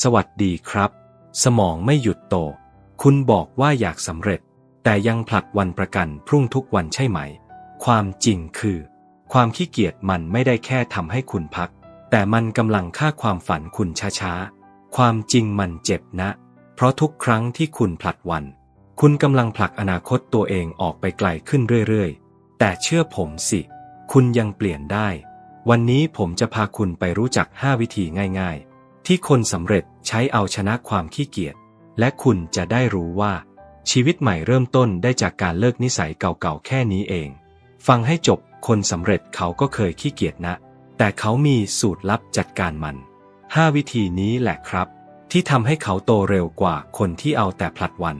สวัสดีครับ สมองไม่หยุดโต คุณบอกว่าอยากสำเร็จ แต่ยังผลัดวันประกันพรุ่งทุกวันใช่ไหม ความจริงคือ ความขี้เกียจมันไม่ได้แค่ทำให้คุณพัก แต่มันกำลังฆ่าความฝันคุณช้าๆ ความจริงมันเจ็บนะ เพราะทุกครั้งที่คุณผลัดวัน คุณกำลังผลักอนาคตตัวเองออกไปไกลขึ้นเรื่อยๆ แต่เชื่อผมสิ คุณยังเปลี่ยนได้ วันนี้ผมจะพาคุณไปรู้จัก 5 วิธีง่าย ๆ ที่คนสำเร็จใช้เอาชนะความขี้เกียจ และคุณจะได้รู้ว่า ชีวิตใหม่เริ่มต้นได้จากการเลิกนิสัยเก่าๆแค่นี้เอง ฟังให้จบคนสำเร็จเขาก็เคยขี้เกียจนะ แต่เขามีสูตรลับจัดการมัน 5 วิธีนี้แหละครับ ที่ทำให้เขาโตเร็วกว่าคนที่เอาแต่ผลัดวัน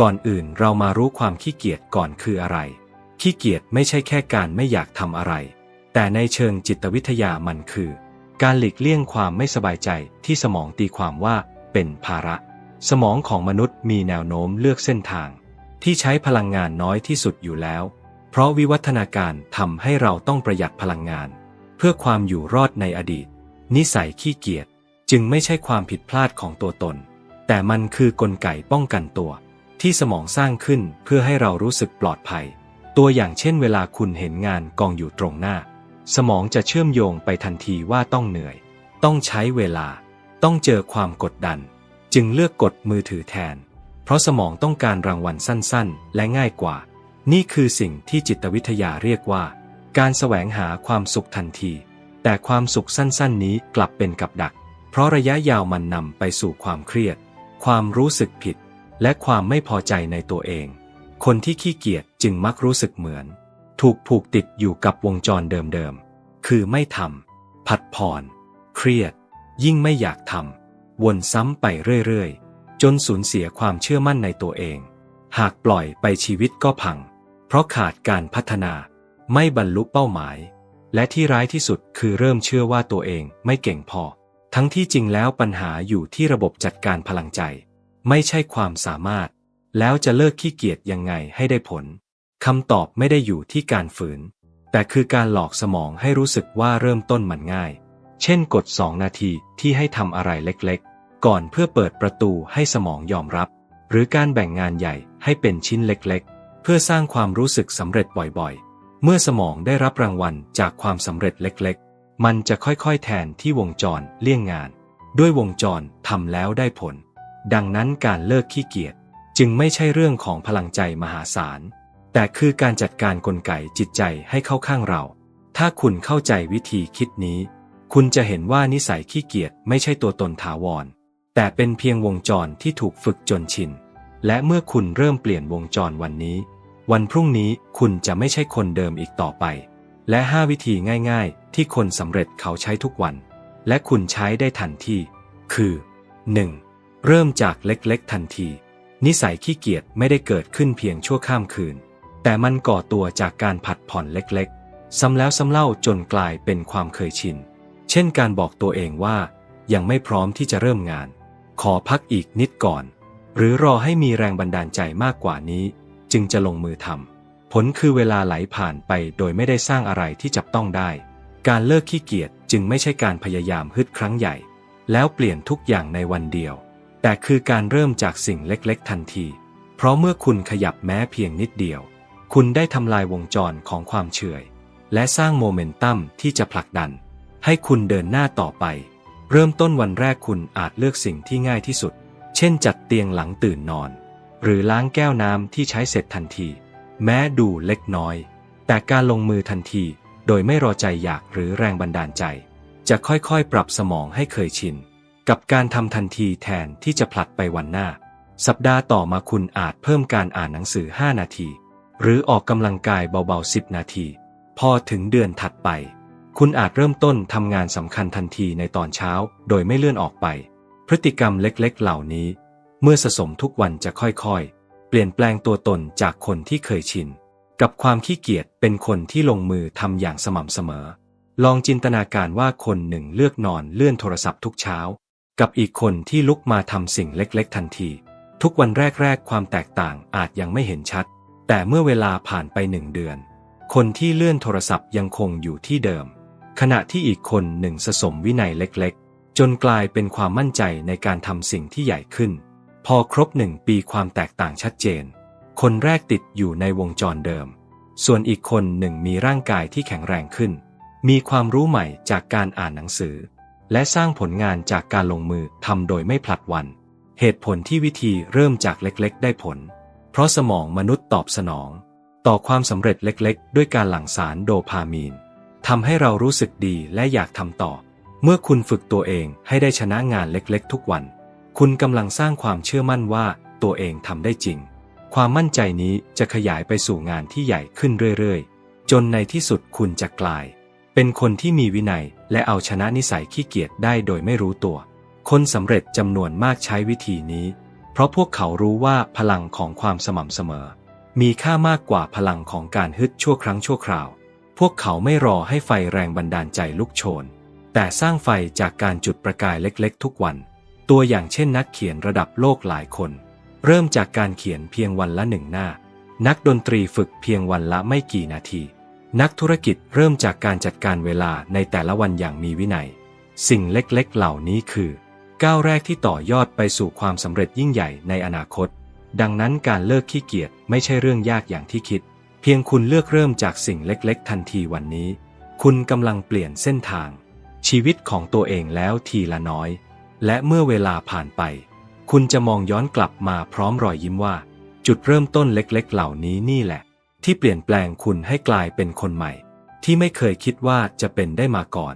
ก่อนอื่นเรามารู้ความขี้เกียจก่อนคืออะไร ขี้เกียจไม่ใช่แค่การไม่อยากทำอะไร แต่ในเชิงจิตวิทยามันคือ การหลีกเลี่ยงความไม่สบายใจที่สมองตีความว่าเป็นภาระ สมองของมนุษย์มีแนวโน้มเลือกเส้นทาง ที่ใช้พลังงานน้อยที่สุดอยู่แล้ว เพราะวิวัฒนาการทำให้เราต้องประหยัดพลังงาน เพื่อความอยู่รอดในอดีต นิสัยขี้เกียจจึงไม่ใช่ความผิดพลาดของตัวตน แต่มันคือกลไกป้องกันตัว ที่สมองสร้างขึ้นเพื่อให้เรารู้สึกปลอดภัย ตัวอย่างเช่นเวลาคุณเห็นงานกองอยู่ตรงหน้า สมองจะเชื่อมโยงไปทันทีว่าต้องเหนื่อย ต้องใช้เวลา ต้องเจอความกดดัน จึงเลือกกดมือถือแทน เพราะสมองต้องการรางวัลสั้นๆ และง่ายกว่า นี่คือสิ่งที่จิตวิทยาเรียกว่า การแสวงหาความสุขทันที แต่ความสุขสั้นๆ นี้กลับเป็นกับดัก เพราะระยะยาวมันนำไปสู่ความเครียด ความรู้สึกผิด และความไม่พอใจในตัวเอง คนที่ขี้เกียจจึงมักรู้สึกเหมือน ถูกผูกติดอยู่กับวงจรเดิมๆ คือไม่ทำผัดผ่อน เครียด ยิ่งไม่อยากทำวนซ้ำไปเรื่อยๆ จนสูญเสียความเชื่อมั่นในตัวเอง หากปล่อยไปชีวิตก็พัง เพราะขาดการพัฒนา ไม่บรรลุเป้าหมาย และที่ร้ายที่สุดคือเริ่มเชื่อว่าตัวเองไม่เก่งพอ ทั้งที่จริงแล้วปัญหาอยู่ที่ระบบจัดการพลังใจ ไม่ใช่ความสามารถ แล้วจะเลิกขี้เกียจยังไงให้ได้ผล คำตอบไม่ได้อยู่ที่การฝืน แต่คือการหลอกสมองให้รู้สึกว่าเริ่มต้นมันง่าย เช่นกด 2 นาทีที่ให้ทำอะไรเล็กๆ ก่อนเพื่อเปิดประตูให้สมองยอมรับ หรือการแบ่งงานใหญ่ให้เป็นชิ้นเล็กๆ เพื่อสร้างความรู้สึกสำเร็จบ่อยๆ เมื่อสมองได้รับรางวัลจากความสำเร็จเล็กๆ มันจะค่อยๆ แทนที่วงจรเลี่ยงงาน ด้วยวงจรทำแล้วได้ผล ดังนั้นการเลิกขี้เกียจจึงไม่ใช่เรื่องของพลังใจมหาศาล แต่คือการจัดการกลไกจิตใจให้เข้าข้างเรา ถ้าคุณเข้าใจวิธีคิดนี้ คุณจะเห็นว่านิสัยขี้เกียจไม่ใช่ตัวตนถาวร แต่เป็นเพียงวงจรที่ถูกฝึกจนชิน และเมื่อคุณเริ่มเปลี่ยนวงจรวันนี้ วันพรุ่งนี้คุณจะไม่ใช่คนเดิมอีกต่อไป และ 5 วิธีง่าย ๆ ที่คนสำเร็จเขาใช้ทุกวัน และคุณใช้ได้ทันทีคือ 1. เริ่มจากเล็กๆทันที นิสัยขี้เกียจไม่ได้เกิดขึ้นเพียงชั่วข้ามคืน แต่มันก่อตัวจากการผัดผ่อนเล็กๆ ซ้ำแล้วซ้ำเล่าจนกลายเป็นความเคยชิน เช่นการบอกตัวเองว่า ยังไม่พร้อมที่จะเริ่มงาน ขอพักอีกนิดก่อน หรือรอให้มีแรงบันดาลใจมากกว่านี้ จึงจะลงมือทำผลคือเวลาไหลผ่านไปโดยไม่ได้สร้างอะไรที่จับต้องได้ การเลิกขี้เกียจจึงไม่ใช่การพยายามฮึดครั้งใหญ่ แล้วเปลี่ยนทุกอย่างในวันเดียว แต่คือการเริ่มจากสิ่งเล็กๆ ทันที เพราะเมื่อคุณขยับแม้เพียงนิดเดียว คุณได้ทำลายวงจรของความเฉื่อยและสร้างโมเมนตัมที่จะผลักดัน ให้คุณเดินหน้าต่อไป เริ่มต้นวันแรกคุณอาจเลือกสิ่งที่ง่ายที่สุด เช่นจัดเตียงหลังตื่นนอน หรือล้างแก้วน้ำที่ใช้เสร็จทันที แม้ดูเล็กน้อย แต่การลงมือทันทีโดยไม่รอใจอยากหรือแรงบันดาลใจ จะค่อยๆ ปรับสมองให้เคยชิน กับการทำทันทีแทนที่จะผลัดไปวันหน้า สัปดาห์ต่อมาคุณอาจเพิ่มการอ่านหนังสือ 5 นาที หรือออกกำลังกายเบาๆ 10 นาที พอถึงเดือนถัดไป คุณอาจเริ่มต้นทำงานสำคัญทันทีในตอนเช้า โดยไม่เลื่อนออกไป พฤติกรรมเล็กๆ เหล่านี้ เมื่อสะสมทุกวันจะค่อยๆ เปลี่ยนแปลงตัวตนจากคนที่เคยชิน กับความขี้เกียจเป็นคนที่ลงมือทำอย่างสม่ำเสมอ ลองจินตนาการว่าคนหนึ่งเลือกนอนเลื่อนโทรศัพท์ทุกเช้า กับอีกคนที่ลุกมาทำสิ่งเล็กๆ ทันที ทุกวันแรกๆ ความแตกต่างอาจยังไม่เห็นชัด แต่เมื่อเวลาผ่านไปหนึ่งเดือน คนที่เลื่อนโทรศัพท์ยังคงอยู่ที่เดิม ขณะที่อีกคนหนึ่งสะสมวินัยเล็กๆ จนกลายเป็นความมั่นใจในการทำสิ่งที่ใหญ่ขึ้น พอครบหนึ่งปีความแตกต่างชัดเจน คนแรกติดอยู่ในวงจรเดิม ส่วนอีกคนหนึ่งมีร่างกายที่แข็งแรงขึ้น มีความรู้ใหม่จากการอ่านหนังสือ และสร้างผลงานจากการลงมือทำโดยไม่ผลัดวัน เหตุผลที่วิธีเริ่มจากเล็กๆ ได้ผล เพราะสมองมนุษย์ตอบสนอง ต่อความสำเร็จเล็กๆ ด้วยการหลั่งสารโดพามีนทำให้เรารู้สึกดีและอยากทำต่อ เมื่อคุณฝึกตัวเองให้ได้ชนะงานเล็กๆ ทุกวัน คุณกำลังสร้างความเชื่อมั่นว่าตัวเองทำได้จริง ความมั่นใจนี้จะขยายไปสู่งานที่ใหญ่ขึ้นเรื่อยๆ จนในที่สุดคุณจะกลาย เป็นคนที่มีวินัยและเอาชนะนิสัยขี้เกียจได้โดยไม่รู้ตัว คนสำเร็จจำนวนมากใช้วิธีนี้ ราะพวกเขารู้ว่าพลังของความสม่ำเสมอ มีค่ามากกว่าพลังของการฮึดชั่วครั้งชั่วคราว พวกเขาไม่รอให้ไฟแรงบันดาลใจลุกโชน แต่สร้างไฟจากการจุดประกายเล็กๆ ทุกวัน ตัวอย่างเช่นนักเขียนระดับโลกหลายคน เริ่มจากการเขียนเพียงวันละหนึ่งหน้า นักดนตรีฝึกเพียงวันละไม่กี่นาที นักธุรกิจเริ่มจากการจัดการเวลาในแต่ละวันอย่างมีวินัย สิ่งเล็กๆ เหล่านี้คือ ก้าวแรกที่ต่อยอดไปสู่ความสำเร็จยิ่งใหญ่ในอนาคต ดังนั้นการเลิกขี้เกียจไม่ใช่เรื่องยากอย่างที่คิด เพียงคุณเลือกเริ่มจากสิ่งเล็กๆ ทันทีวันนี้ คุณกำลังเปลี่ยนเส้นทาง ชีวิตของตัวเองแล้วทีละน้อย และเมื่อเวลาผ่านไป คุณจะมองย้อนกลับมาพร้อมรอยยิ้มว่า จุดเริ่มต้นเล็กๆ เหล่านี้นี่แหละ ที่เปลี่ยนแปลงคุณให้กลายเป็นคนใหม่ ที่ไม่เคยคิดว่าจะเป็นได้มาก่อน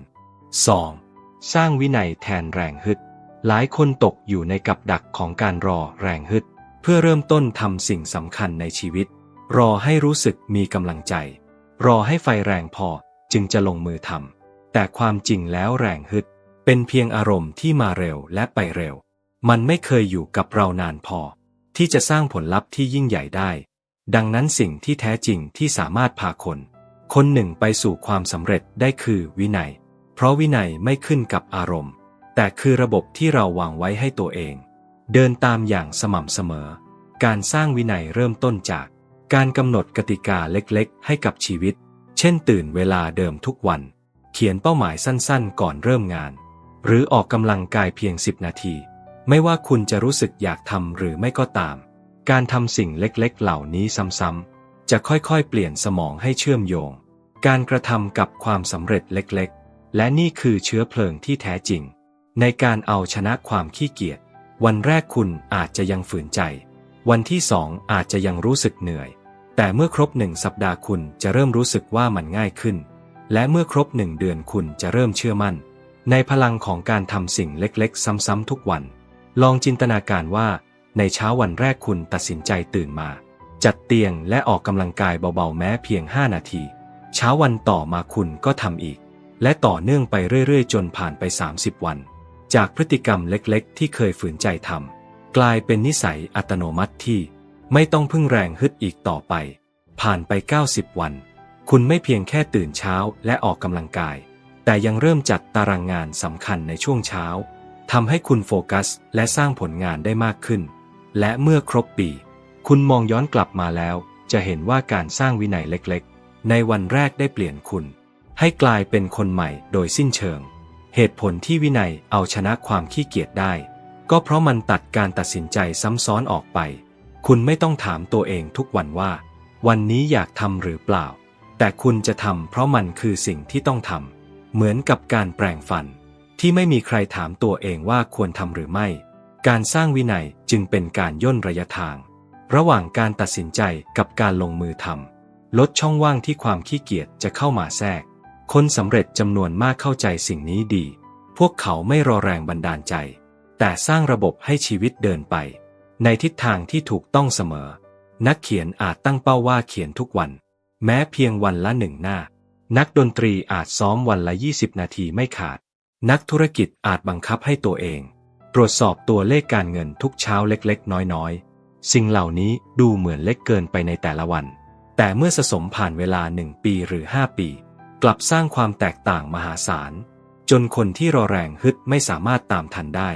2. สร้างวินัยแทนแรงฮึด หลายคนตกอยู่ในกับดักของการรอแรงฮึด เพื่อเริ่มต้นทำสิ่งสำคัญในชีวิต รอให้รู้สึกมีกำลังใจ รอให้ไฟแรงพอจึงจะลงมือทำแต่ความจริงแล้วแรงฮึด เป็นเพียงอารมณ์ที่มาเร็วและไปเร็ว มันไม่เคยอยู่กับเรานานพอ ที่จะสร้างผลลัพธ์ที่ยิ่งใหญ่ได้ ดังนั้นสิ่งที่แท้จริงที่สามารถพาคน คนหนึ่งไปสู่ความสำเร็จได้คือวินัย เพราะวินัยไม่ขึ้นกับอารมณ์ แต่คือระบบที่เราวางไว้ให้ตัวเอง เดินตามอย่างสม่ำเสมอ การสร้างวินัยเริ่มต้นจาก การกำหนดกติกาเล็กๆ ให้กับชีวิต เช่นตื่นเวลาเดิมทุกวัน เขียนเป้าหมายสั้นๆ ก่อนเริ่มงาน หรือออกกำลังกายเพียง 10 นาที ไม่ว่าคุณจะรู้สึกอยากทำหรือไม่ก็ตาม การทำสิ่งเล็กๆ เหล่านี้ซ้ำๆ จะค่อยๆ เปลี่ยนสมองให้เชื่อมโยง การกระทำกับความสำเร็จเล็กๆ และนี่คือเชื้อเพลิงที่แท้จริง ในการเอาชนะความขี้เกียจ วันแรกคุณอาจจะยังฝืนใจ วันที่สองอาจจะยังรู้สึกเหนื่อย แต่เมื่อครบหนึ่งสัปดาห์คุณจะเริ่มรู้สึกว่ามันง่ายขึ้น และเมื่อครบหนึ่งเดือนคุณจะเริ่มเชื่อมั่น ในพลังของการทำสิ่งเล็กๆ ซ้ำๆทุกวัน ลองจินตนาการว่า ในเช้าวันแรกคุณตัดสินใจตื่นมา จัดเตียงและออกกำลังกายเบาๆแม้เพียง 5 นาที เช้าวันต่อมาคุณก็ทำอีก และต่อเนื่องไปเรื่อยๆ จนผ่านไป 30 วัน จากพฤติกรรมเล็กๆ ที่เคยฝืนใจทำกลายเป็นนิสัยอัตโนมัติที่ไม่ต้องพึ่งแรงฮึดอีกต่อไป ผ่านไป 90 วัน คุณไม่เพียงแค่ตื่นเช้าและออกกำลังกาย แต่ยังเริ่มจัดตารางงานสำคัญในช่วงเช้าทำให้คุณโฟกัสและสร้างผลงานได้มากขึ้น และเมื่อครบปี คุณมองย้อนกลับมาแล้ว จะเห็นว่าการสร้างวินัยเล็กๆ ในวันแรกได้เปลี่ยนคุณ ให้กลายเป็นคนใหม่โดยสิ้นเชิง เหตุผลที่วินัยเอาชนะความขี้เกียจได้ ก็เพราะมันตัดการตัดสินใจซ้ำซ้อนออกไป คุณไม่ต้องถามตัวเองทุกวันว่า วันนี้อยากทำหรือเปล่า แต่คุณจะทำเพราะมันคือสิ่งที่ต้องทำเหมือนกับการแปลงฟัน ที่ไม่มีใครถามตัวเองว่าควรทำหรือไม่ การสร้างวินัยจึงเป็นการย่นระยะทาง ระหว่างการตัดสินใจกับการลงมือทำลดช่องว่างที่ความขี้เกียจจะเข้ามาแทรก คนสำเร็จจำนวนมากเข้าใจสิ่งนี้ดี พวกเขาไม่รอแรงบันดาลใจ แต่สร้างระบบให้ชีวิตเดินไป ในทิศทางที่ถูกต้องเสมอ นักเขียนอาจตั้งเป้าว่าเขียนทุกวัน แม้เพียงวันละหนึ่งหน้า นักดนตรีอาจซ้อมวันละ 20 นาทีไม่ขาด นักธุรกิจอาจบังคับให้ตัวเอง ตรวจสอบตัวเลขการเงินทุกเช้าเล็กๆ น้อยๆ สิ่งเหล่านี้ดูเหมือนเล็กเกินไปในแต่ละวัน แต่เมื่อสะสมผ่านเวลาหนึ่งปีหรือ 5 ปี กลับสร้างความแตกต่างมหาศาล จนคนที่รอแรงฮึดไม่สามารถตามทันได้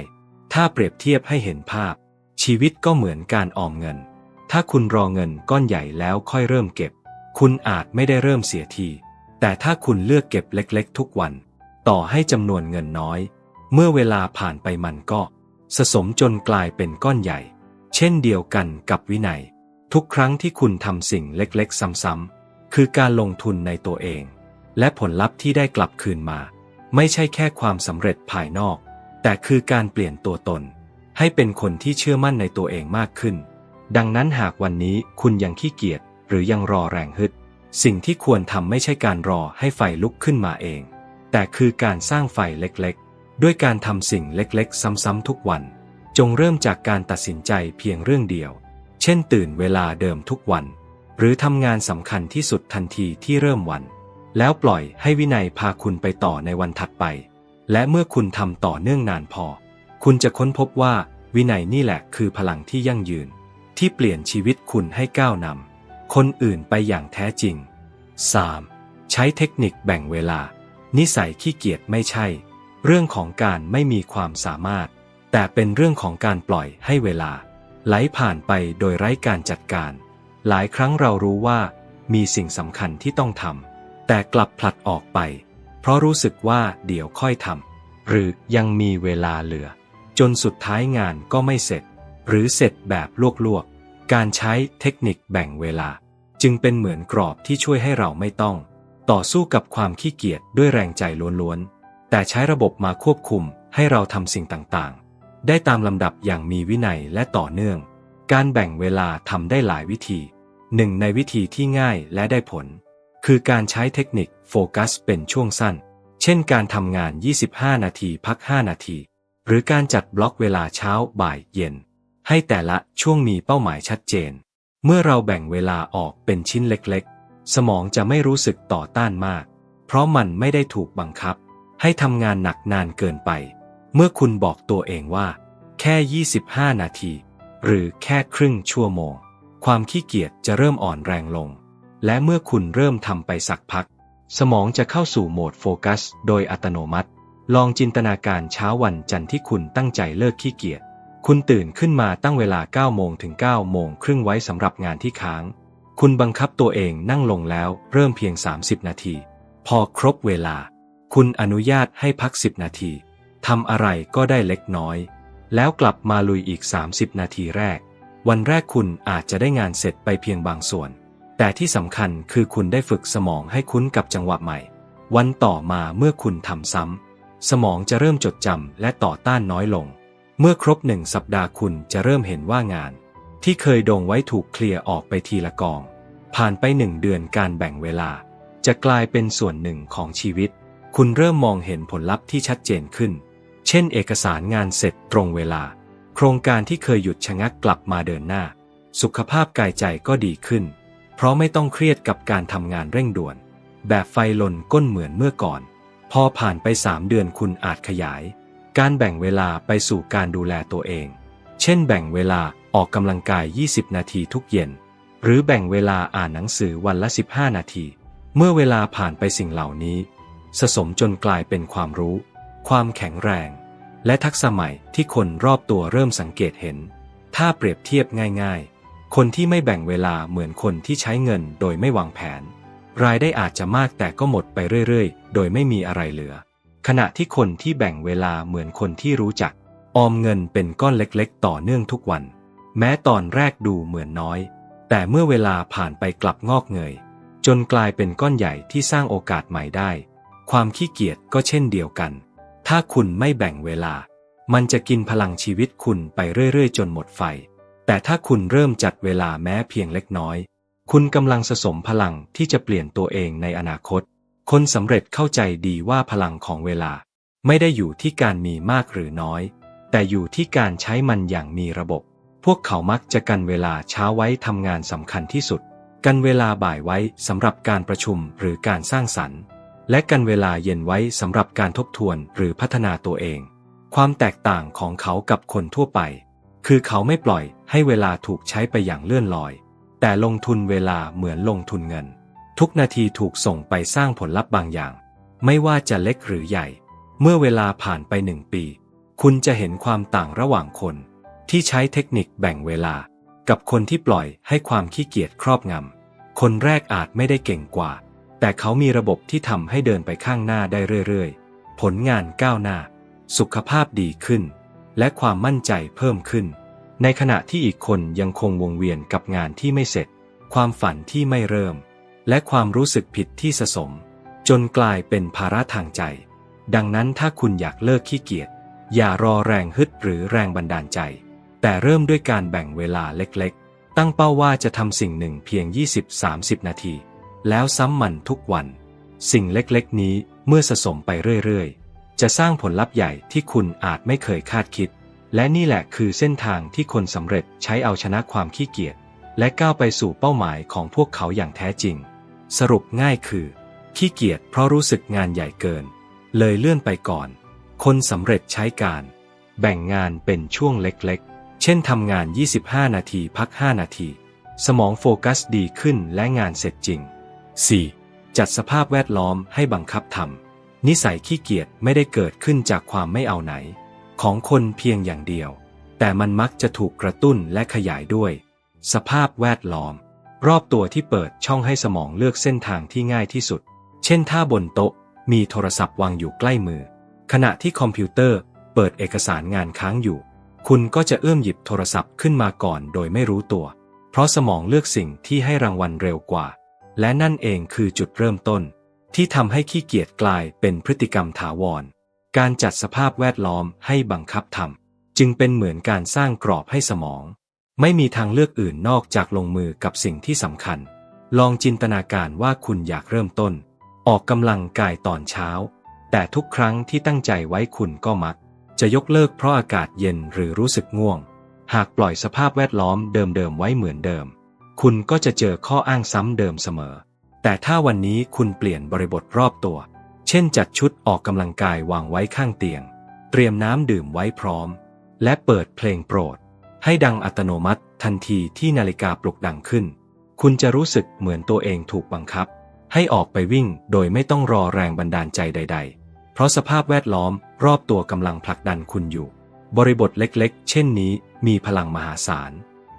ถ้าเปรียบเทียบให้เห็นภาพ ชีวิตก็เหมือนการออมเงิน ถ้าคุณรอเงินก้อนใหญ่แล้วค่อยเริ่มเก็บ คุณอาจไม่ได้เริ่มเสียที แต่ถ้าคุณเลือกเก็บเล็กๆ ทุกวัน ต่อให้จำนวนเงินน้อย เมื่อเวลาผ่านไปมันก็สะสมจนกลายเป็นก้อนใหญ่ เช่นเดียวกันกับวินัย ทุกครั้งที่คุณทำสิ่งเล็กๆ ซ้ำๆคือการลงทุนในตัวเอง และผลลัพธ์ที่ได้กลับคืนมา ไม่ใช่แค่ความสำเร็จภายนอก แต่คือการเปลี่ยนตัวตน ให้เป็นคนที่เชื่อมั่นในตัวเองมากขึ้น ดังนั้นหากวันนี้คุณยังขี้เกียจหรือยังรอแรงฮึด สิ่งที่ควรทำไม่ใช่การรอให้ไฟลุกขึ้นมาเอง แต่คือการสร้างไฟเล็กๆ ด้วยการทำสิ่งเล็กๆ ซ้ำๆทุกวัน จงเริ่มจากการตัดสินใจเพียงเรื่องเดียว เช่นตื่นเวลาเดิมทุกวัน หรือทำงานสำคัญที่สุดทันทีที่เริ่มวัน แล้วปล่อยให้วินัยพาคุณไปต่อในวันถัดไป และเมื่อคุณทำต่อเนื่องนานพอ คุณจะค้นพบว่าวินัยนี่แหละคือพลังที่ยั่งยืน ที่เปลี่ยนชีวิตคุณให้ก้าวนำคนอื่นไปอย่างแท้จริง 3. ใช้เทคนิคแบ่งเวลา นิสัยขี้เกียจไม่ใช่ เรื่องของการไม่มีความสามารถ แต่เป็นเรื่องของการปล่อยให้เวลา ไหลผ่านไปโดยไร้การจัดการ หลายครั้งเรารู้ว่า มีสิ่งสำคัญที่ต้องทำ แต่กลับผลัดออกไป เพราะรู้สึกว่าเดี๋ยวค่อยทำหรือยังมีเวลาเหลือ จนสุดท้ายงานก็ไม่เสร็จ หรือเสร็จแบบลวกๆ การใช้เทคนิคแบ่งเวลา จึงเป็นเหมือนกรอบที่ช่วยให้เราไม่ต้อง ต่อสู้กับความขี้เกียจด้วยแรงใจล้วนๆ แต่ใช้ระบบมาควบคุมให้เราทำสิ่งต่างๆ ได้ตามลำดับอย่างมีวินัยและต่อเนื่อง การแบ่งเวลาทำได้หลายวิธี หนึ่งในวิธีที่ง่ายและได้ผล คือการใช้เทคนิคโฟกัสเป็นช่วงสั้น เช่นการทำงาน 25 นาทีพัก 5 นาที หรือการจัดบล็อกเวลาเช้าบ่ายเย็น ให้แต่ละช่วงมีเป้าหมายชัดเจน เมื่อเราแบ่งเวลาออกเป็นชิ้นเล็กๆ สมองจะไม่รู้สึกต่อต้านมาก เพราะมันไม่ได้ถูกบังคับ ให้ทำงานหนักนานเกินไป เมื่อคุณบอกตัวเองว่า แค่ 25 นาที หรือแค่ครึ่งชั่วโมง ความขี้เกียจจะเริ่มอ่อนแรงลง และเมื่อคุณเริ่มทำไปสักพัก สมองจะเข้าสู่โหมดโฟกัส โดยอัตโนมัติ ลองจินตนาการเช้าวันจันทร์ที่คุณตั้งใจเลิกขี้เกียจ คุณตื่นขึ้นมาตั้งเวลา 9 โมงถึง 9 โมงครึ่งไว้สำหรับงานที่ค้าง คุณบังคับตัวเองนั่งลงแล้วเริ่มเพียง 30 นาที พอครบเวลา คุณอนุญาตให้พัก 10 นาทีทำอะไรก็ได้เล็กน้อย แล้วกลับมาลุยอีก 30 นาทีแรก วันแรกคุณอาจจะได้งานเสร็จไปเพียงบางส่วน แต่ที่สำคัญคือคุณได้ฝึกสมองให้คุ้นกับจังหวะใหม่ วันต่อมาเมื่อคุณทำซ้ำ สมองจะเริ่มจดจำและต่อต้านน้อยลง เมื่อครบหนึ่งสัปดาห์คุณจะเริ่มเห็นว่างาน ที่เคยโด่งไว้ถูกเคลียร์ออกไปทีละกอง ผ่านไปหนึ่งเดือนการแบ่งเวลา จะกลายเป็นส่วนหนึ่งของชีวิต คุณเริ่มมองเห็นผลลัพธ์ที่ชัดเจนขึ้น เช่น เอกสารงานเสร็จตรงเวลา โครงการที่เคยหยุดชะงักกลับมาเดินหน้า สุขภาพกายใจก็ดีขึ้น เพราะไม่ต้องเครียดกับการทำงานเร่งด่วน แบบไฟลนก้นเหมือนเมื่อก่อน พอผ่านไปสามเดือนคุณอาจขยาย การแบ่งเวลาไปสู่การดูแลตัวเอง เช่นแบ่งเวลาออกกำลังกาย 20 นาทีทุกเย็น หรือแบ่งเวลาอ่านหนังสือวันละ 15 นาที เมื่อเวลาผ่านไปสิ่งเหล่านี้ สะสมจนกลายเป็นความรู้ ความแข็งแรง และทักษะใหม่ที่คนรอบตัวเริ่มสังเกตเห็น ถ้าเปรียบเทียบง่าย ๆ คนที่ไม่แบ่งเวลาเหมือนคนที่ใช้เงินโดยไม่วางแผน รายได้อาจจะมากแต่ก็หมดไปเรื่อยๆ โดยไม่มีอะไรเหลือ ขณะที่คนที่แบ่งเวลาเหมือนคนที่รู้จัก ออมเงินเป็นก้อนเล็กๆ ต่อเนื่องทุกวัน แม้ตอนแรกดูเหมือนน้อย แต่เมื่อเวลาผ่านไปกลับงอกเงย จนกลายเป็นก้อนใหญ่ที่สร้างโอกาสใหม่ได้ ความขี้เกียจก็เช่นเดียวกัน ถ้าคุณไม่แบ่งเวลา มันจะกินพลังชีวิตคุณไปเรื่อยๆ จนหมดไฟ แต่ถ้าคุณเริ่มจัดเวลาแม้เพียงเล็กน้อย คุณกำลังสะสมพลังที่จะเปลี่ยนตัวเองในอนาคต คนสำเร็จเข้าใจดีว่าพลังของเวลา ไม่ได้อยู่ที่การมีมากหรือน้อย แต่อยู่ที่การใช้มันอย่างมีระบบ พวกเขามักจะกันเวลาเช้าไว้ทำงานสำคัญที่สุด กันเวลาบ่ายไว้สำหรับการประชุมหรือการสร้างสรรค์ และกันเวลาเย็นไว้สำหรับการทบทวนหรือพัฒนาตัวเอง ความแตกต่างของเขากับคนทั่วไป คือเขาไม่ปล่อยให้เวลาถูกใช้ไปอย่างเลื่อนลอย แต่ลงทุนเวลาเหมือนลงทุนเงิน ทุกนาทีถูกส่งไปสร้างผลลัพธ์บางอย่าง ไม่ว่าจะเล็กหรือใหญ่ เมื่อเวลาผ่านไปหนึ่งปี คุณจะเห็นความต่างระหว่างคน ที่ใช้เทคนิคแบ่งเวลา กับคนที่ปล่อยให้ความขี้เกียจครอบงำ คนแรกอาจไม่ได้เก่งกว่า แต่เขามีระบบที่ทำให้เดินไปข้างหน้าได้เรื่อยๆ ผลงานก้าวหน้า สุขภาพดีขึ้น และความมั่นใจเพิ่มขึ้น ในขณะที่อีกคนยังคงวงเวียนกับงานที่ไม่เสร็จ ความฝันที่ไม่เริ่ม และความรู้สึกผิดที่สะสม จนกลายเป็นภาระทางใจ ดังนั้นถ้าคุณอยากเลิกขี้เกียจ อย่ารอแรงฮึดหรือแรงบันดาลใจ แต่เริ่มด้วยการแบ่งเวลาเล็กๆ ตั้งเป้าว่าจะทำสิ่งหนึ่งเพียง 20-30 นาที แล้วซ้ำมันทุกวัน สิ่งเล็กๆ นี้เมื่อสะสมไปเรื่อยๆ จะสร้างผลลัพธ์ใหญ่ที่คุณอาจไม่เคยคาดคิด และนี่แหละคือเส้นทางที่คนสำเร็จใช้เอาชนะความขี้เกียจและก้าวไปสู่เป้าหมายของพวกเขาอย่างแท้จริง สรุปง่ายคือ ขี้เกียจเพราะรู้สึกงานใหญ่เกิน เลยเลื่อนไปก่อน คนสำเร็จใช้การ แบ่งงานเป็นช่วงเล็กๆ เช่นทำงาน 25 นาทีพัก 5 นาที สมองโฟกัสดีขึ้นและงานเสร็จจริง 4. จัดสภาพแวดล้อมให้บังคับทำนิสัยขี้เกียจไม่ได้เกิดขึ้นจากความไม่เอาไหน ของคนเพียงอย่างเดียว แต่มันมักจะถูกกระตุ้นและขยายด้วย สภาพแวดล้อม รอบตัวที่เปิดช่องให้สมองเลือกเส้นทางที่ง่ายที่สุด เช่นถ้าบนโต๊ะ มีโทรศัพท์วางอยู่ใกล้มือ ขณะที่คอมพิวเตอร์เปิดเอกสารงานค้างอยู่ คุณก็จะเอื้อมหยิบโทรศัพท์ขึ้นมาก่อนโดยไม่รู้ตัว เพราะสมองเลือกสิ่งที่ให้รางวัลเร็วกว่า และนั่นเองคือจุดเริ่มต้น ที่ทำให้ขี้เกียจกลายเป็นพฤติกรรมถาวร การจัดสภาพแวดล้อมให้บังคับทำจึงเป็นเหมือนการสร้างกรอบให้สมอง ไม่มีทางเลือกอื่นนอกจากลงมือกับสิ่งที่สำคัญ ลองจินตนาการว่าคุณอยากเริ่มต้น ออกกำลังกายตอนเช้า แต่ทุกครั้งที่ตั้งใจไว้คุณก็มัก จะยกเลิกเพราะอากาศเย็นหรือรู้สึกง่วง หากปล่อยสภาพแวดล้อมเดิมๆไว้เหมือนเดิม คุณก็จะเจอข้ออ้างซ้ำเดิมเสมอ แต่ถ้าวันนี้คุณเปลี่ยนบริบทรอบตัว เช่นจัดชุดออกกำลังกายวางไว้ข้างเตียง เตรียมน้ำดื่มไว้พร้อม และเปิดเพลงโปรด ให้ดังอัตโนมัติทันทีที่นาฬิกาปลุกดังขึ้น คุณจะรู้สึกเหมือนตัวเองถูกบังคับ ให้ออกไปวิ่งโดยไม่ต้องรอแรงบันดาลใจใด ๆ เพราะสภาพแวดล้อมรอบตัวกำลังผลักดันคุณอยู่ บริบทเล็กๆ เช่นนี้มีพลังมหาศาล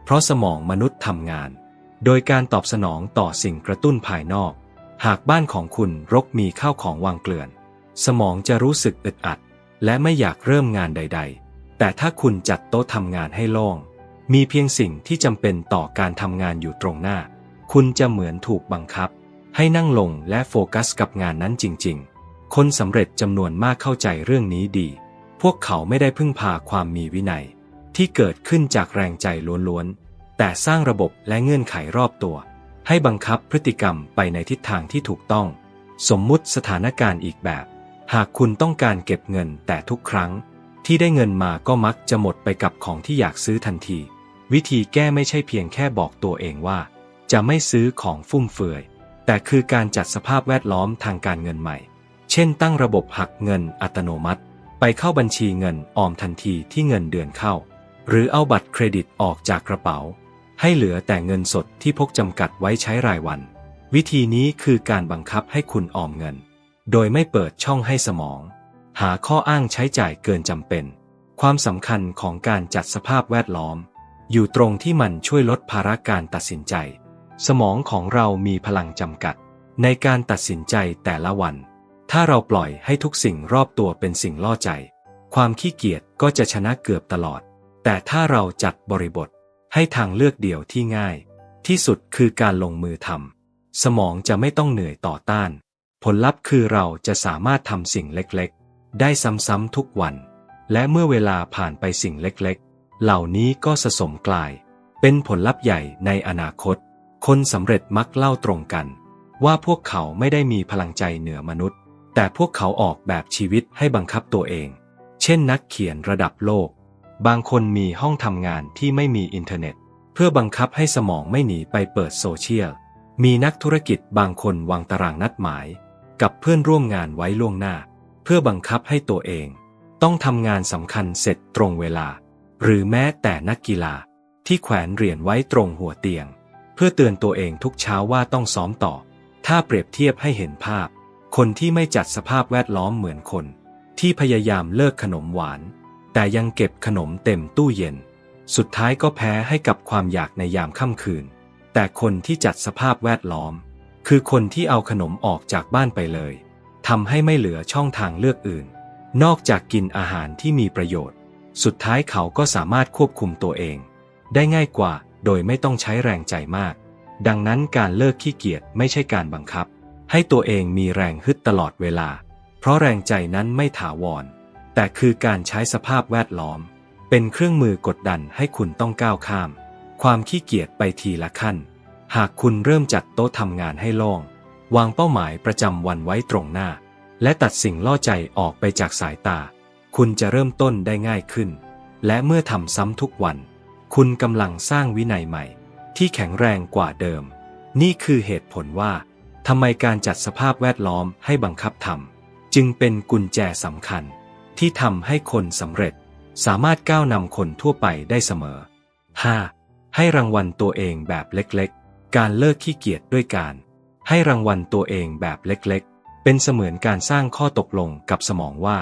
เพราะสมองมนุษย์ทำงาน โดยการตอบสนองต่อสิ่งกระตุ้นภายนอก หากบ้านของคุณรกมีข้าวของวางเกลื่อน สมองจะรู้สึกอึดอัด และไม่อยากเริ่มงานใด ๆ แต่ถ้าคุณจัดโต๊ะทำงานให้โล่ง มีเพียงสิ่งที่จำเป็นต่อการทำงานอยู่ตรงหน้า คุณจะเหมือนถูกบังคับ ให้นั่งลงและโฟกัสกับงานนั้นจริง ๆ คนสำเร็จจำนวนมากเข้าใจเรื่องนี้ดี พวกเขาไม่ได้พึ่งพาความมีวินัย ที่เกิดขึ้นจากแรงใจล้วนๆ แต่สร้างระบบและเงื่อนไขรอบตัว ให้บังคับพฤติกรรมไปในทิศทางที่ถูกต้อง สมมุติสถานการณ์อีกแบบ หากคุณต้องการเก็บเงินแต่ทุกครั้ง ที่ได้เงินมาก็มักจะหมดไปกับของที่อยากซื้อทันที วิธีแก้ไม่ใช่เพียงแค่บอกตัวเองว่า จะไม่ซื้อของฟุ่มเฟือย แต่คือการจัดสภาพแวดล้อมทางการเงินใหม่ เช่น ตั้งระบบหักเงินอัตโนมัติ ไปเข้าบัญชีเงินออมทันทีที่เงินเดือนเข้า หรือเอาบัตรเครดิตออกจากกระเป๋า ให้เหลือแต่เงินสดที่พกจำกัดไว้ใช้รายวัน วิธีนี้คือการบังคับให้คุณออมเงิน โดยไม่เปิดช่องให้สมอง หาข้ออ้างใช้จ่ายเกินจำเป็น ความสำคัญของการจัดสภาพแวดล้อม อยู่ตรงที่มันช่วยลดภาระการตัดสินใจ สมองของเรามีพลังจำกัด ในการตัดสินใจแต่ละวัน ถ้าเราปล่อยให้ทุกสิ่งรอบตัวเป็นสิ่งล่อใจ ความขี้เกียจก็จะชนะเกือบตลอด แต่ถ้าเราจัดบริบท ให้ทางเลือกเดียวที่ง่าย ที่สุดคือการลงมือทำสมองจะไม่ต้องเหนื่อยต่อต้าน ผลลัพธ์คือเราจะสามารถทำสิ่งเล็กๆ ได้ซ้ำๆทุกวัน และเมื่อเวลาผ่านไปสิ่งเล็กๆ เหล่านี้ก็สะสมกลาย เป็นผลลัพธ์ใหญ่ในอนาคต คนสำเร็จมักเล่าตรงกัน ว่าพวกเขาไม่ได้มีพลังใจเหนือมนุษย์ แต่พวกเขาออกแบบชีวิตให้บังคับตัวเอง เช่นนักเขียนระดับโลก บางคนมีห้องทำงานที่ไม่มีอินเทอร์เน็ต เพื่อบังคับให้สมองไม่หนีไปเปิดโซเชียล มีนักธุรกิจบางคนวางตารางนัดหมาย กับเพื่อนร่วมงานไว้ล่วงหน้า เพื่อบังคับให้ตัวเอง ต้องทำงานสำคัญเสร็จตรงเวลา หรือแม้แต่นักกีฬาที่แขวนเหรียญไว้ตรงหัวเตียง เพื่อเตือนตัวเองทุกเช้าว่าต้องซ้อมต่อ ถ้าเปรียบเทียบให้เห็นภาพ คนที่ไม่จัดสภาพแวดล้อมเหมือนคน ที่พยายามเลิกขนมหวาน แต่ยังเก็บขนมเต็มตู้เย็น สุดท้ายก็แพ้ให้กับความอยากในยามค่ำคืน แต่คนที่จัดสภาพแวดล้อม คือคนที่เอาขนมออกจากบ้านไปเลยทำให้ไม่เหลือช่องทางเลือกอื่น นอกจากกินอาหารที่มีประโยชน์ สุดท้ายเขาก็สามารถควบคุมตัวเอง ได้ง่ายกว่าโดยไม่ต้องใช้แรงใจมาก ดังนั้นการเลิกขี้เกียจไม่ใช่การบังคับ ให้ตัวเองมีแรงฮึดตลอดเวลา เพราะแรงใจนั้นไม่ถาวร แต่คือการใช้สภาพแวดล้อม เป็นเครื่องมือกดดันให้คุณต้องก้าวข้าม ความขี้เกียจไปทีละขั้น หากคุณเริ่มจัดโต๊ะทำงานให้โล่ง วางเป้าหมายประจำวันไว้ตรงหน้า และตัดสิ่งล่อใจออกไปจากสายตา คุณจะเริ่มต้นได้ง่ายขึ้น และเมื่อทำซ้ำทุกวัน คุณกำลังสร้างวินัยใหม่ ที่แข็งแรงกว่าเดิม นี่คือเหตุผลว่าทำไมการจัดสภาพแวดล้อมให้บังคับทำจึงเป็นกุญแจสำคัญ ที่ทำให้คนสำเร็จ สามารถก้าวนำคนทั่วไปได้เสมอ 5. ให้รางวัลตัวเองแบบเล็กๆ การเลิกขี้เกียจด้วยการ ให้รางวัลตัวเองแบบเล็กๆ เป็นเสมือนการสร้างข้อตกลงกับสมองว่า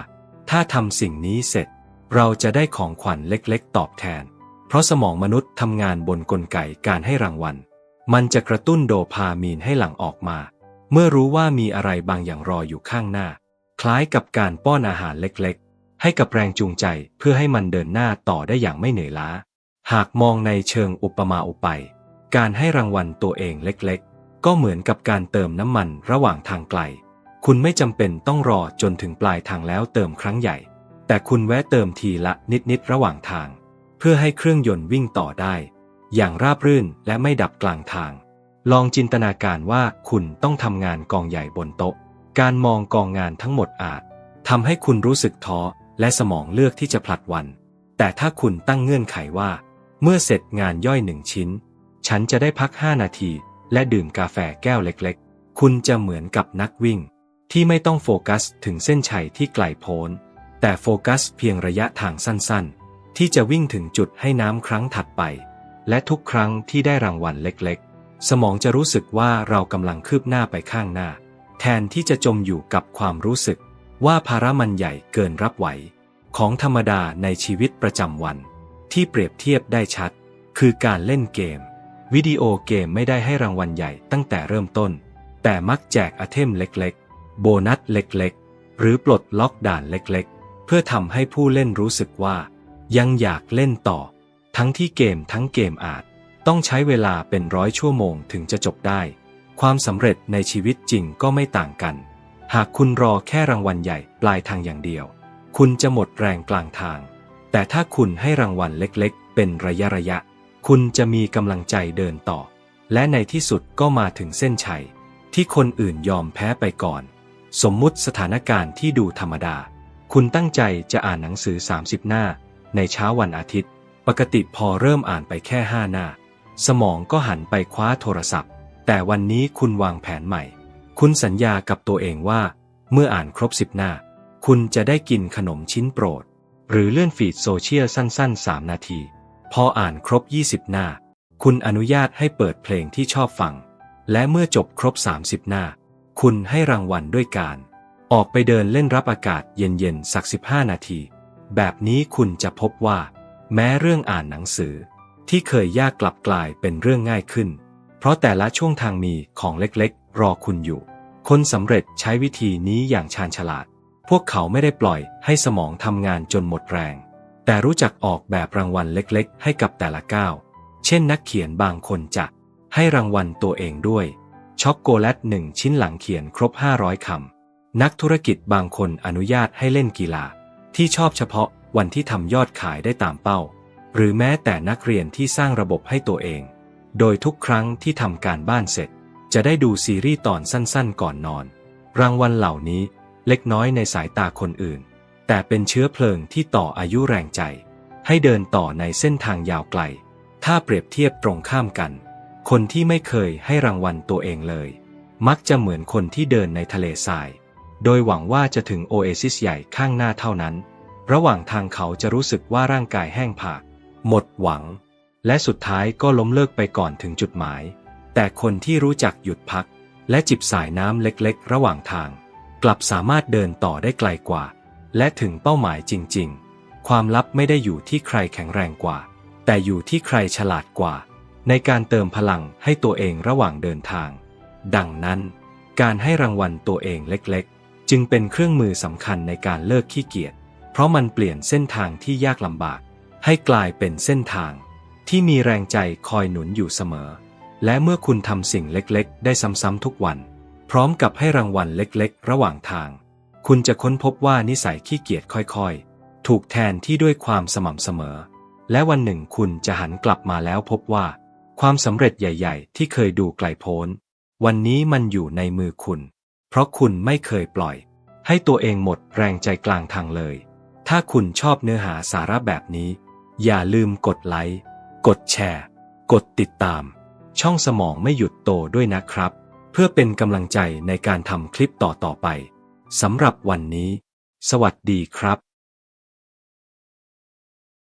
ถ้าทำสิ่งนี้เสร็จ เราจะได้ของขวัญเล็กๆ ตอบแทน เพราะสมองมนุษย์ทำงานบนกลไกการให้รางวัล มันจะกระตุ้นโดพามีนให้หลั่งออกมา เมื่อรู้ว่ามีอะไรบางอย่างรออยู่ข้างหน้า คล้ายกับการป้อนอาหารเล็กๆ ให้กับแรงจูงใจเพื่อให้มันเดินหน้าต่อได้อย่างไม่เหนื่อยล้า หากมองในเชิงอุปมาอุปัยการให้รางวัลตัวเองเล็กๆ ก็เหมือนกับการเติมน้ำมันระหว่างทางไกล คุณไม่จำเป็นต้องรอจนถึงปลายทางแล้วเติมครั้งใหญ่ แต่คุณแวะเติมทีละนิดๆระหว่างทาง เพื่อให้เครื่องยนต์วิ่งต่อได้ อย่างราบรื่นและไม่ดับกลางทาง ลองจินตนาการว่าคุณต้องทำงานกองใหญ่บนโต๊ะ การมองกองงานทั้งหมดอาจทำให้คุณรู้สึกท้อ และสมองเลือกที่จะผลัดวัน แต่ถ้าคุณตั้งเงื่อนไขว่า เมื่อเสร็จงานย่อยหนึ่งชิ้น ฉันจะได้พัก 5 นาที และดื่มกาแฟแก้วเล็กๆ คุณจะเหมือนกับนักวิ่ง ที่ไม่ต้องโฟกัสถึงเส้นชัยที่ไกลโพ้น แต่โฟกัสเพียงระยะทางสั้นๆ ที่จะวิ่งถึงจุดให้น้ำครั้งถัดไป และทุกครั้งที่ได้รางวัลเล็กๆ สมองจะรู้สึกว่าเรากำลังคืบหน้าไปข้างหน้า แทนที่จะจมอยู่กับความรู้สึก ว่าภาระมันใหญ่เกินรับไหว ของธรรมดาในชีวิตประจำวัน ที่เปรียบเทียบได้ชัด คือการเล่นเกม วิดีโอเกมไม่ได้ให้รางวัลใหญ่ตั้งแต่เริ่มต้น แต่มักแจกไอเทมเล็กๆ โบนัสเล็กๆ หรือปลดล็อกด่านเล็กๆ เพื่อทำให้ผู้เล่นรู้สึกว่า ยังอยากเล่นต่อ ทั้งที่เกมทั้งเกมอาจ ต้องใช้เวลาเป็นร้อยชั่วโมงถึงจะจบได้ ความสำเร็จในชีวิตจริงก็ไม่ต่างกัน หากคุณรอแค่รางวัลใหญ่ปลายทางอย่างเดียว คุณจะหมดแรงกลางทาง แต่ถ้าคุณให้รางวัลเล็กๆ เป็นระยะระยะ คุณจะมีกำลังใจเดินต่อ และในที่สุดก็มาถึงเส้นชัย ที่คนอื่นยอมแพ้ไปก่อน สมมุติสถานการณ์ที่ดูธรรมดา คุณตั้งใจจะอ่านหนังสือ 30 หน้า ในเช้าวันอาทิตย์ ปกติพอเริ่มอ่านไปแค่ 5 หน้า สมองก็หันไปคว้าโทรศัพท์ แต่วันนี้คุณวางแผนใหม่ คุณสัญญากับตัวเองว่า เมื่ออ่านครบ10หน้า คุณจะได้กินขนมชิ้นโปรด หรือเลื่อนฟีดโซเชียลสั้นๆ 3 นาที พออ่านครบ 20 หน้า คุณอนุญาตให้เปิดเพลงที่ชอบฟัง และเมื่อจบครบ 30 หน้า คุณให้รางวัลด้วยการ ออกไปเดินเล่นรับอากาศเย็นๆ สัก 15 นาที แบบนี้คุณจะพบว่า แม้เรื่องอ่านหนังสือ ที่เคยยากกลับกลายเป็นเรื่องง่ายขึ้น เพราะแต่ละช่วงทางมีของเล็กๆ รอคุณอยู่ คนสำเร็จใช้วิธีนี้อย่างชาญฉลาด พวกเขาไม่ได้ปล่อยให้สมองทำงานจนหมดแรง แต่รู้จักออกแบบรางวัลเล็กๆ ให้กับแต่ละก้าว เช่นนักเขียนบางคนจะให้รางวัลตัวเองด้วย ช็อกโกแลตหนึ่งชิ้นหลังเขียนครบ 500 คำ นักธุรกิจบางคนอนุญาตให้เล่นกีฬา ที่ชอบเฉพาะวันที่ทำยอดขายได้ตามเป้า หรือแม้แต่นักเรียนที่สร้างระบบให้ตัวเอง โดยทุกครั้งที่ทำการบ้านเสร็จ จะได้ดูซีรีส์ตอนสั้นๆ ก่อนนอน รางวัลเหล่านี้เล็กน้อยในสายตาคนอื่น แต่เป็นเชื้อเพลิงที่ต่ออายุแรงใจ ให้เดินต่อในเส้นทางยาวไกล ถ้าเปรียบเทียบตรงข้ามกัน คนที่ไม่เคยให้รางวัลตัวเองเลย มักจะเหมือนคนที่เดินในทะเลทราย โดยหวังว่าจะถึงโอเอซิสใหญ่ข้างหน้าเท่านั้น ระหว่างทางเขาจะรู้สึกว่าร่างกายแห้งผากหมดหวัง และสุดท้ายก็ล้มเลิกไปก่อนถึงจุดหมาย แต่คนที่รู้จักหยุดพัก และจิบสายน้ำเล็กๆ ระหว่างทาง กลับสามารถเดินต่อได้ไกลกว่า และถึงเป้าหมายจริง ๆ ความลับไม่ได้อยู่ที่ใครแข็งแรงกว่า แต่อยู่ที่ใครฉลาดกว่า ในการเติมพลังให้ตัวเองระหว่างเดินทาง ดังนั้น การให้รางวัลตัวเองเล็กๆ จึงเป็นเครื่องมือสำคัญในการเลิกขี้เกียจเพราะมันเปลี่ยนเส้นทางที่ยากลำบาก ให้กลายเป็นเส้นทาง ที่มีแรงใจคอยหนุนอยู่เสมอ และเมื่อคุณทำสิ่งเล็กๆ ได้ซ้ำๆทุกวัน พร้อมกับให้รางวัลเล็กๆ ระหว่างทาง คุณจะค้นพบว่านิสัยขี้เกียจค่อยๆ ถูกแทนที่ด้วยความสม่ำเสมอ และวันหนึ่งคุณจะหันกลับมาแล้วพบว่า ความสำเร็จใหญ่ ๆ ที่เคยดูไกลโพ้น วันนี้มันอยู่ในมือคุณ เพราะคุณไม่เคยปล่อย ให้ตัวเองหมดแรงใจกลางทางเลย ถ้าคุณชอบเนื้อหาสาระแบบนี้ อย่าลืมกดไลค์ กดแชร์ กดติดตาม ช่องสมองไม่หยุดโตด้วยนะครับ เพื่อเป็นกำลังใจในการทำคลิปต่อๆไปสำหรับวันนี้ สวัสดีครับ